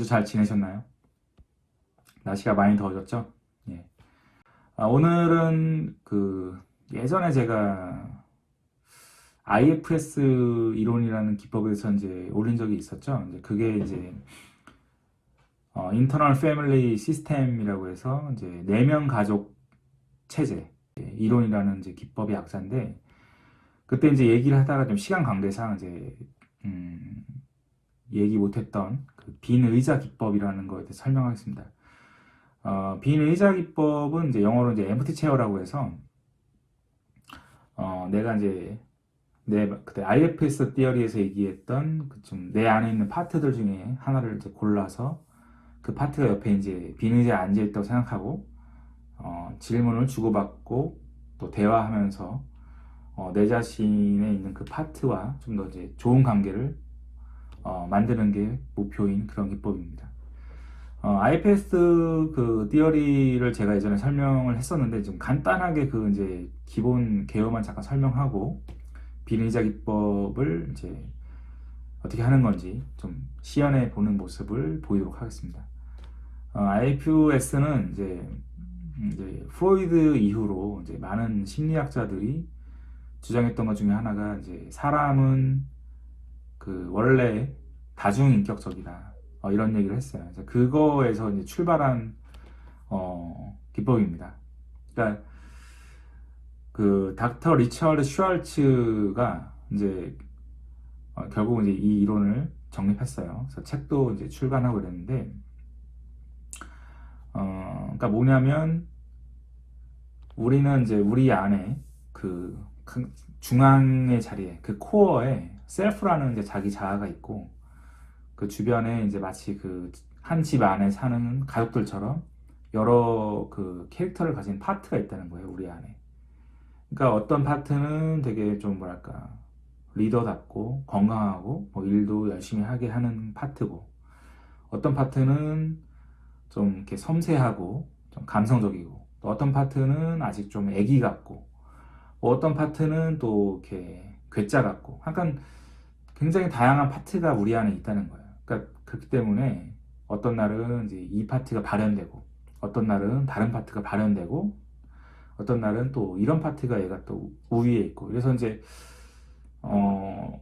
주 잘 지내셨나요? 날씨가 많이 더워졌죠? 예. 아, 오늘은 그 예전에 제가 IFS 이론이라는 기법에 대해서 이제 올린 적이 있었죠. 이제 그게 이제 어, 인터널 패밀리 시스템이라고 해서 이제 네명 가족 체제 예, 이론이라는 이제 기법의 약자인데 그때 이제 얘기를 하다가 좀 시간 관계상 이제 음, 얘기 못했던 그 빈의자 기법이라는 거에 대해서 설명하겠습니다. 어, 빈의자 기법은 이제 영어로 이제 empty chair라고 해서 어, 내가 이제 내 그때 IFS 티어리에서 얘기했던 그 좀 내 안에 있는 파트들 중에 하나를 이제 골라서 그 파트가 옆에 이제 빈 의자에 앉아 있다고 생각하고 어, 질문을 주고받고 또 대화하면서 어, 내 자신에 있는 그 파트와 좀 더 이제 좋은 관계를 어, 만드는 게 목표인 그런 기법입니다. 어, IPS 그 티어리를 제가 예전에 설명을 했었는데 좀 간단하게 그 이제 기본 개요만 잠깐 설명하고 비의자 기법을 이제 어떻게 하는 건지 좀 시연해 보는 모습을 보이도록 하겠습니다. 어, IPS는 이제 이제 프로이드 이후로 이제 많은 심리학자들이 주장했던 것 중에 하나가 이제 사람은 그 원래 다중인격적이다 어, 이런 얘기를 했어요. 그래서 그거에서 이제 출발한 어, 기법입니다. 그러니까 그 닥터 리처드 슈왈츠가 이제 어, 결국 이제 이 이론을 정립했어요. 그래서 책도 이제 출간하고 그랬는데 어, 그러니까 뭐냐면 우리는 이제 우리 안에 그 중앙의 자리에 그 코어에 셀프라는 이제 자기 자아가 있고 그 주변에 이제 마치 그 한 집 안에 사는 가족들처럼 여러 그 캐릭터를 가진 파트가 있다는 거예요 우리 안에. 그러니까 어떤 파트는 되게 좀 뭐랄까 리더답고 건강하고 뭐 일도 열심히 하게 하는 파트고 어떤 파트는 좀 이렇게 섬세하고 좀 감성적이고 또 어떤 파트는 아직 좀 애기 같고 뭐 어떤 파트는 또 이렇게 괴짜 같고. 약간 굉장히 다양한 파트가 우리 안에 있다는 거예요. 그러니까 그렇기 때문에 어떤 날은 이제 이 파트가 발현되고 어떤 날은 다른 파트가 발현되고 어떤 날은 또 이런 파트가 얘가 또 우위에 있고. 그래서 이제 어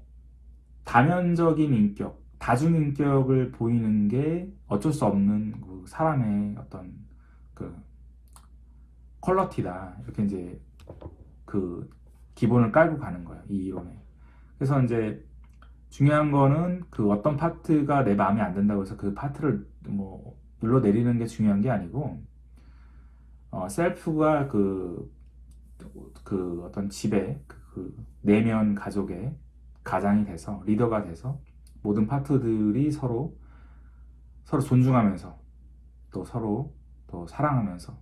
다면적인 인격, 다중 인격을 보이는 게 어쩔 수 없는 그 사람의 어떤 그 퀄러티다. 이렇게 이제 그 기본을 깔고 가는 거예요 이 이론에. 그래서 이제 중요한 거는 그 어떤 파트가 내 마음에 안 든다고 해서 그 파트를 뭐 눌러 내리는 게 중요한 게 아니고 어, 셀프가 그, 그 어떤 집에 그, 그 내면 가족의 가장이 돼서 리더가 돼서 모든 파트들이 서로 서로 존중하면서 또 서로 또 사랑하면서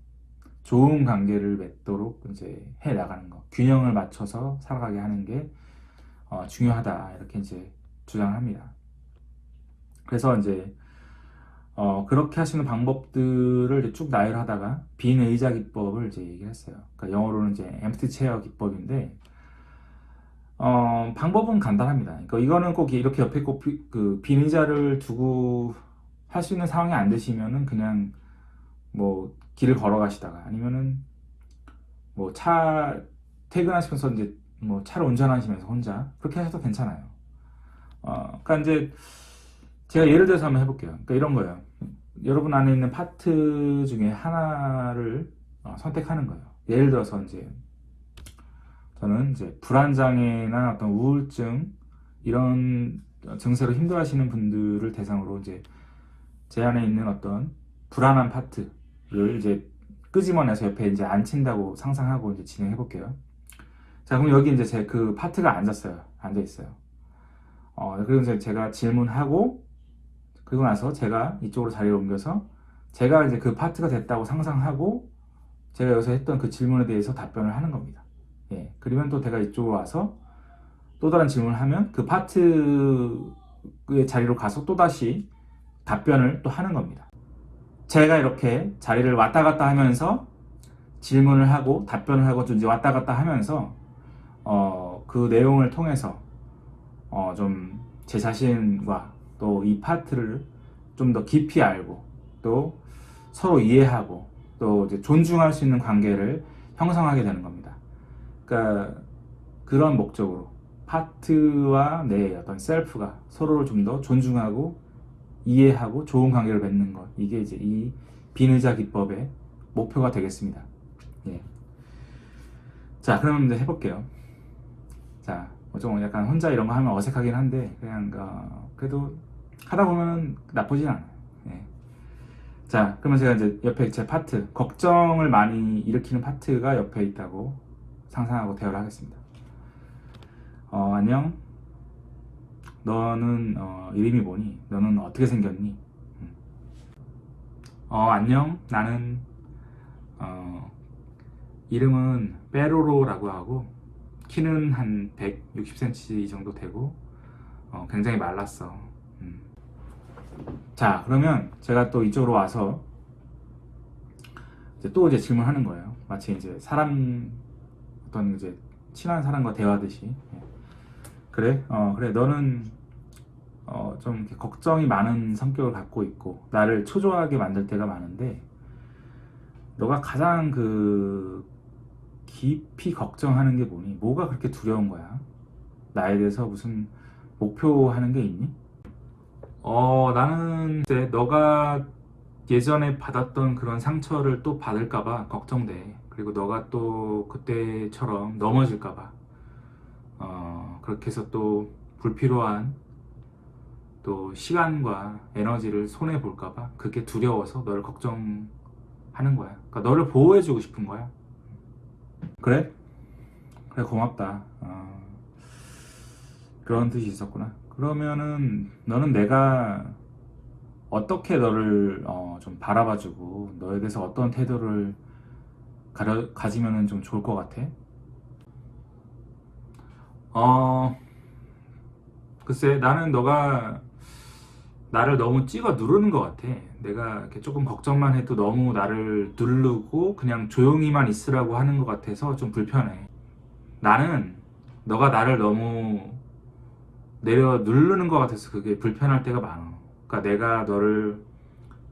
좋은 관계를 맺도록 이제 해 나가는 거. 균형을 맞춰서 살아가게 하는 게 어, 중요하다. 이렇게 이제 주장합니다. 그래서 이제 어, 그렇게 하시는 방법들을 쭉 나열하다가 빈 의자 기법을 이제 얘기했어요. 그러니까 영어로는 이제 empty chair 기법인데 어, 방법은 간단합니다. 그러니까 이거는 꼭 이렇게 옆에 꼭그 빈 의자를 두고 할 수 있는 상황이 안 되시면은 그냥 뭐 길을 걸어가시다가 아니면은 뭐 차 퇴근하시면서 이제 뭐 차를 운전하시면서 혼자 그렇게 하셔도 괜찮아요. 어, 그러니까 이제 제가 예를 들어서 한번 해볼게요. 그러니까 이런 거예요. 여러분 안에 있는 파트 중에 하나를 어, 선택하는 거예요. 예를 들어서 이제 저는 이제 불안 장애나 어떤 우울증 이런 증세로 힘들어하시는 분들을 대상으로 이제 제 안에 있는 어떤 불안한 파트를 이제 끄집어내서 옆에 이제 앉힌다고 상상하고 이제 진행해 볼게요. 자, 그럼 여기 이제 제 그 파트가 앉았어요. 앉아 있어요. 어, 이제 제가 질문하고 그리고 나서 제가 이쪽으로 자리를 옮겨서 제가 이제 그 파트가 됐다고 상상하고 제가 여기서 했던 그 질문에 대해서 답변을 하는 겁니다. 예. 그러면 또 제가 이쪽으로 와서 또 다른 질문을 하면 그 파트의 자리로 가서 또 다시 답변을 또 하는 겁니다. 제가 이렇게 자리를 왔다 갔다 하면서 질문을 하고 답변을 하고 좀 이제 왔다 갔다 하면서 어, 그 내용을 통해서 어, 좀 제 자신과 또 이 파트를 좀 더 깊이 알고 또 서로 이해하고 또 존중할 수 있는 관계를 형성하게 되는 겁니다. 그러니까 그런 목적으로 파트와 내 어떤 셀프가 서로를 좀 더 존중하고 이해하고 좋은 관계를 맺는 것 이게 이제 이 비의자 기법의 목표가 되겠습니다. 예. 자, 그럼 이제 해볼게요. 자, 뭐 좀 약간 혼자 이런 거 하면 어색하긴 한데 그냥 어, 그래도 하다 보면은 나쁘진 않아요. 예. 자, 그러면 제가 이제 옆에 제 파트 걱정을 많이 일으키는 파트가 옆에 있다고 상상하고 대화를 하겠습니다. 어, 안녕. 너는 어, 이름이 뭐니? 너는 어떻게 생겼니? 음. 어, 안녕. 나는 어, 이름은 빼로로라고 하고 키는 한 160cm 정도 되고 어, 굉장히 말랐어. 음. 자, 그러면 제가 또 이쪽으로 와서 이제 또 이제 질문하는 거예요. 마치 이제 사람 어떤 이제 친한 사람과 대화하듯이. 예. 그래? 어, 그래. 너는 어, 좀 걱정이 많은 성격을 갖고 있고 나를 초조하게 만들 때가 많은데 너가 가장 그 깊이 걱정하는 게 뭐니? 뭐가 그렇게 두려운 거야? 나에 대해서 무슨 목표하는 게 있니? 어, 나는 이제 너가 예전에 받았던 그런 상처를 또 받을까봐 걱정돼. 그리고 너가 또 그때처럼 넘어질까봐. 어, 그렇게 해서 또 불필요한 또 시간과 에너지를 손해 볼까봐 그게 두려워서 너를 걱정하는 거야. 그러니까 너를 보호해주고 싶은 거야. 그래? 그래 고맙다. 어, 그런 뜻이 있었구나. 그러면은 너는 내가 어떻게 너를 어, 좀 바라봐주고 너에 대해서 어떤 태도를 가려, 가지면은 좀 좋을 것 같아? 어, 글쎄 나는 너가 나를 너무 찍어 누르는 것 같아. 내가 이렇게 조금 걱정만 해도 너무 나를 누르고 그냥 조용히만 있으라고 하는 것 같아서 좀 불편해. 나는 너가 나를 너무 내려 누르는 것 같아서 그게 불편할 때가 많아. 그러니까 내가 너를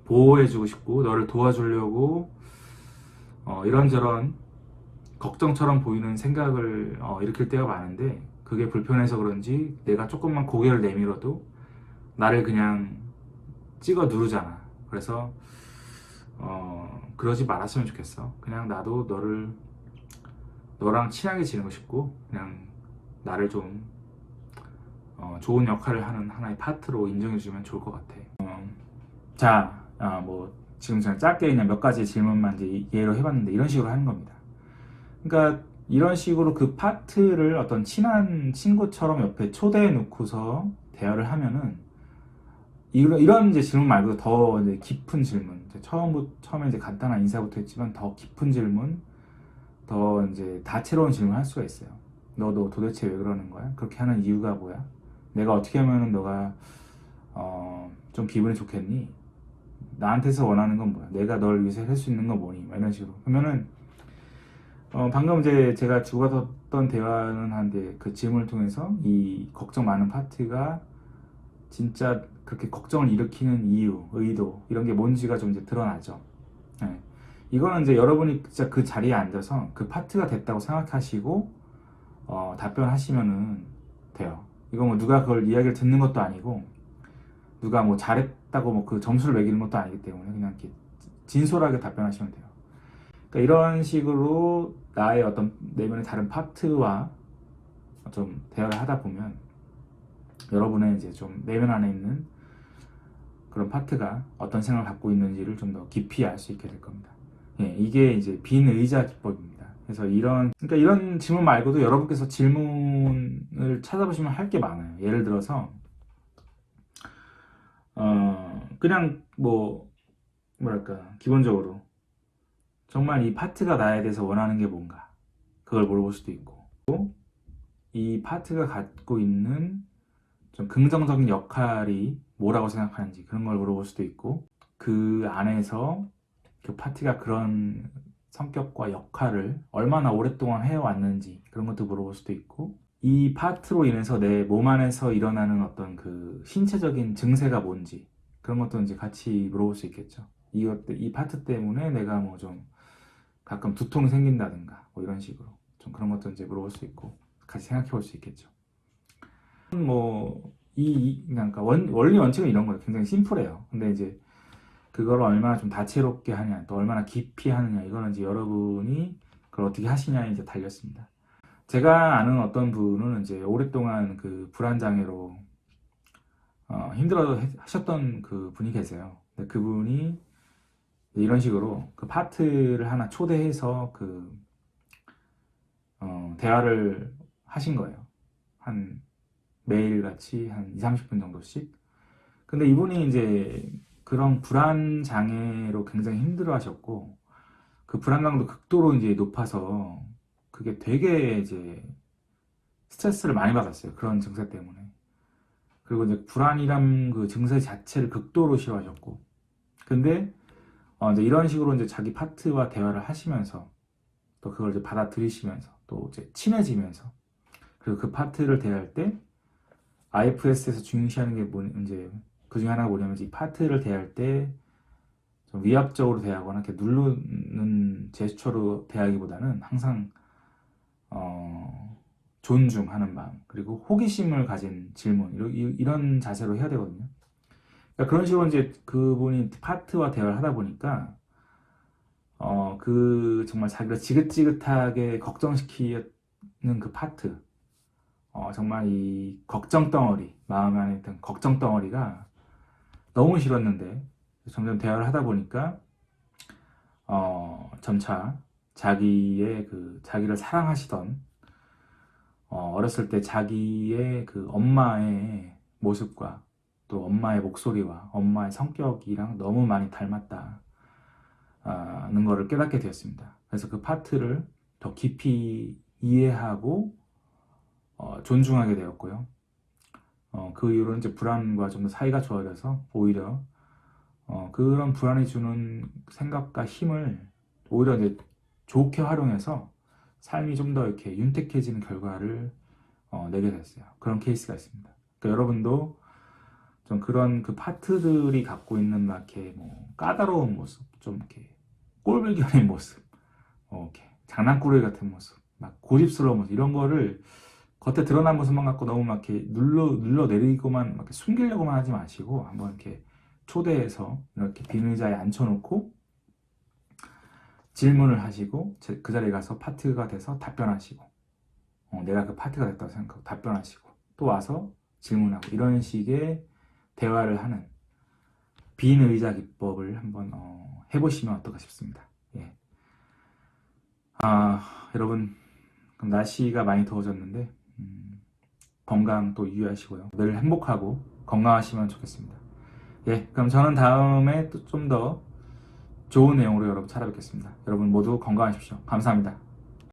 보호해주고 싶고 너를 도와주려고 어, 이런저런 걱정처럼 보이는 생각을 어, 일으킬 때가 많은데 그게 불편해서 그런지 내가 조금만 고개를 내밀어도 나를 그냥 찍어 누르잖아. 그래서 어, 그러지 말았으면 좋겠어. 그냥 나도 너를 너랑 친하게 지내고 싶고 그냥 나를 좀 어, 좋은 역할을 하는 하나의 파트로 인정해주면 좋을 것 같아. 어, 자, 아, 뭐 지금 저는 짧게 그냥 몇 가지 질문만 이제 예로 해봤는데 이런 식으로 하는 겁니다. 그러니까 이런 식으로 그 파트를 어떤 친한 친구처럼 옆에 초대해 놓고서 대화를 하면은 이런 이런 이제 질문 말고 더 이제 깊은 질문. 이제 처음부터 처음에 이제 간단한 인사부터 했지만 더 깊은 질문, 더 이제 다채로운 질문 할 수가 있어요. 너도 도대체 왜 그러는 거야? 그렇게 하는 이유가 뭐야? 내가 어떻게 하면은 너가 어, 좀 기분이 좋겠니? 나한테서 원하는 건 뭐야? 내가 널 위해서 할 수 있는 건 뭐니? 막 이런 식으로. 그러면은 어, 방금 이제 제가 주고받았던 대화는 한데 그 질문을 통해서 이 걱정 많은 파트가 진짜 그렇게 걱정을 일으키는 이유, 의도 이런 게 뭔지가 좀 이제 드러나죠. 네. 이거는 이제 여러분이 진짜 그 자리에 앉아서 그 파트가 됐다고 생각하시고 어, 답변하시면은 돼요. 이거 뭐 누가 그걸 이야기를 듣는 것도 아니고 누가 뭐 잘했다고 뭐 그 점수를 매기는 것도 아니기 때문에 그냥 이렇게 진솔하게 답변하시면 돼요. 그러니까 이런 식으로 나의 어떤 내면의 다른 파트와 좀 대화를 하다 보면 여러분의 이제 좀 내면 안에 있는 그런 파트가 어떤 생각을 갖고 있는지를 좀 더 깊이 알 수 있게 될 겁니다. 예, 이게 이제 빈 의자 기법입니다. 그래서 이런 그러니까 이런 질문 말고도 여러분께서 질문을 찾아보시면 할 게 많아요. 예를 들어서 어 그냥 뭐 뭐랄까 기본적으로 정말 이 파트가 나에 대해서 원하는 게 뭔가 그걸 물어볼 수도 있고 또이 파트가 갖고 있는 좀 긍정적인 역할이 뭐라고 생각하는지 그런 걸 물어볼 수도 있고 그 안에서 그 파티가 그런 성격과 역할을 얼마나 오랫동안 해왔는지 그런 것도 물어볼 수도 있고 이 파트로 인해서 내 몸 안에서 일어나는 어떤 그 신체적인 증세가 뭔지 그런 것도 이제 같이 물어볼 수 있겠죠. 이것 때- 이 파트 때문에 내가 뭐 좀 가끔 두통이 생긴다든가 뭐 이런 식으로 좀 그런 것도 이제 물어볼 수 있고 같이 생각해 볼 수 있겠죠. 뭐 이 그러니까 원, 원리 원칙은 이런 거예요. 굉장히 심플해요. 근데 이제 그걸 얼마나 좀 다채롭게 하냐, 또 얼마나 깊이 하느냐, 이거는 이제 여러분이 그걸 어떻게 하시냐에 이제 달렸습니다. 제가 아는 어떤 분은 이제 오랫동안 그 불안 장애로 어, 힘들어 하셨던 그 분이 계세요. 근데 그분이 이런 식으로 그 파트를 하나 초대해서 그 어, 대화를 하신 거예요. 한 매일 같이 한 2, 30분 정도씩. 근데 이분이 이제 그런 불안 장애로 굉장히 힘들어 하셨고 그 불안감도 극도로 이제 높아서 그게 되게 이제 스트레스를 많이 받았어요. 그런 증세 때문에. 그리고 이제 불안이란 그 증세 자체를 극도로 싫어하셨고. 근데 어 이제 이런 식으로 이제 자기 파트와 대화를 하시면서 또 그걸 이제 받아들이시면서 또 이제 친해지면서 그리고 그 파트를 대할 때 IFS에서 중요시하는 게 뭐, 이제 그 중에 하나가 뭐냐면 이 파트를 대할 때좀 위압적으로 대하거나 이렇게 누르는 제스처로 대하기보다는 항상 어, 존중하는 마음 그리고 호기심을 가진 질문 이런, 자세로 해야 되거든요. 그러니까 그런 식으로 이제 그분이 파트와 대화를 하다 보니까 어, 그 정말 자기가 지긋지긋하게 걱정시키는 그 파트 어, 정말 이 걱정 덩어리 마음 안에 있던 걱정 덩어리가 너무 싫었는데 점점 대화를 하다 보니까 어, 점차 자기의 그 자기를 사랑하시던 어, 어렸을 때 자기의 그 엄마의 모습과 또 엄마의 목소리와 엄마의 성격이랑 너무 많이 닮았다 는 거를 깨닫게 되었습니다. 그래서 그 파트를 더 깊이 이해하고 어, 존중하게 되었고요. 어, 그 이후로 이제 불안과 좀 더 사이가 좋아져서 오히려 어, 그런 불안이 주는 생각과 힘을 오히려 이제 좋게 활용해서 삶이 좀 더 이렇게 윤택해지는 결과를 어, 내게 됐어요. 그런 케이스가 있습니다. 그러니까 여러분도 좀 그런 그 파트들이 갖고 있는 막 이렇게 뭐 까다로운 모습, 좀 이렇게 꼴불견의 모습, 어, 이렇게 장난꾸러기 같은 모습, 막 고집스러운 모습 이런 거를 겉에 드러난 모습만 갖고 너무 막 이렇게 눌러 눌러 내리고만 막 숨기려고만 하지 마시고 한번 이렇게 초대해서 이렇게 빈 의자에 앉혀놓고 질문을 하시고 제- 그 자리에 가서 파트가 돼서 답변하시고 어, 내가 그 파트가 됐다고 생각하고 답변하시고 또 와서 질문하고 이런 식의 대화를 하는 빈 의자 기법을 한번 어, 해보시면 어떨까 싶습니다. 예. 아 여러분 그럼 날씨가 많이 더워졌는데 음, 건강 또 유의하시고요. 늘 행복하고 건강하시면 좋겠습니다. 예, 그럼 저는 다음에 또 좀 더 좋은 내용으로 여러분 찾아뵙겠습니다. 여러분 모두 건강하십시오. 감사합니다.